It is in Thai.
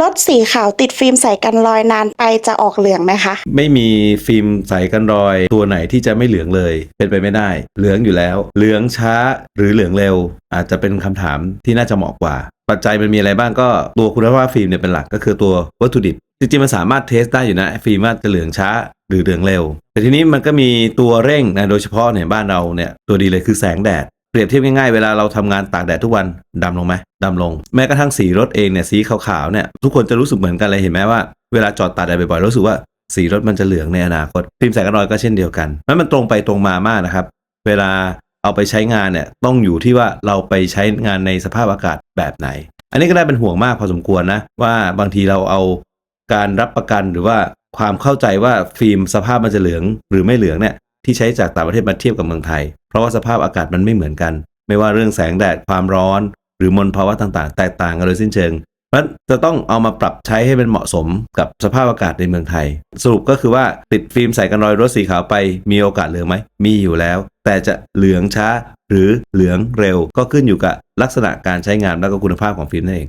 รถสีขาวติดฟิล์มใส่กันรอยนานไปจะออกเหลืองไหมคะ ไม่มีฟิล์มใสกันรอย ตัวไหนที่จะไม่เหลืองเลย เป็นไปไม่ได้ เหลืองอยู่แล้ว เหลืองช้าหรือเหลืองเร็ว อาจจะเป็นคำถามที่น่าจะเหมาะกว่า ปัจจัยมันมีอะไรบ้างก็ตัวคุณภาพฟิล์มเนี่ยเป็นหลักก็คือตัววัตถุดิบจริงๆมันสามารถเทสได้อยู่นะฟิล์มว่าจะเหลืองช้าหรือเหลืองเร็ว แต่ทีนี้มันก็มีตัวเร่งนะโดยเฉพาะเนี่ยบ้านเราเนี่ยตัวดีเลยคือแสงแดด เปรียบเทียบง่ายๆ เวลาเราทำงานตากแดดทุกวันดำลงไหมดำลง แม้กระทั่งสีรถเองเนี่ยสีขาวๆเนี่ยทุกคนจะรู้สึกเหมือนกันเลยเห็นไหมว่าเวลาจอดตากแดดบ่อยๆรู้สึกว่าสีรถมันจะเหลืองในอนาคตฟิล์มแสงกันรอยก็เช่นเดียวกันนั้นมันตรงไปตรงมามากนะครับ เวลาเอาไปใช้งานเนี่ยต้องอยู่ที่ว่าเราไปใช้งานในสภาพอากาศแบบไหน อันนี้ก็ได้เป็นห่วงมากพอสมควรนะว่าบางทีเราเอาการรับประกันหรือว่าความเข้าใจว่าฟิล์มสภาพมันจะเหลืองหรือไม่เหลืองเนี่ย ที่ใช้จากต่างประเทศมาเทียบกับเมืองไทย เพราะว่าสภาพอากาศมันไม่เหมือนกัน ไม่ว่าเรื่องแสงแดดความร้อน หรือมลภาวะต่างๆ แตกต่างกันโดยสิ้นเชิงเพราะฉะนั้นจะต้องเอามาปรับใช้ให้เป็นเหมาะสมกับสภาพอากาศในเมืองไทย สรุปก็คือว่าติดฟิล์มใส่กันรอยรถสีขาวไปมีโอกาสเหลืองไหมมีอยู่แล้ว แต่จะเหลืองช้าหรือเหลืองเร็วก็ขึ้นอยู่กับลักษณะการใช้งานและก็คุณภาพของฟิล์มนั่นเอง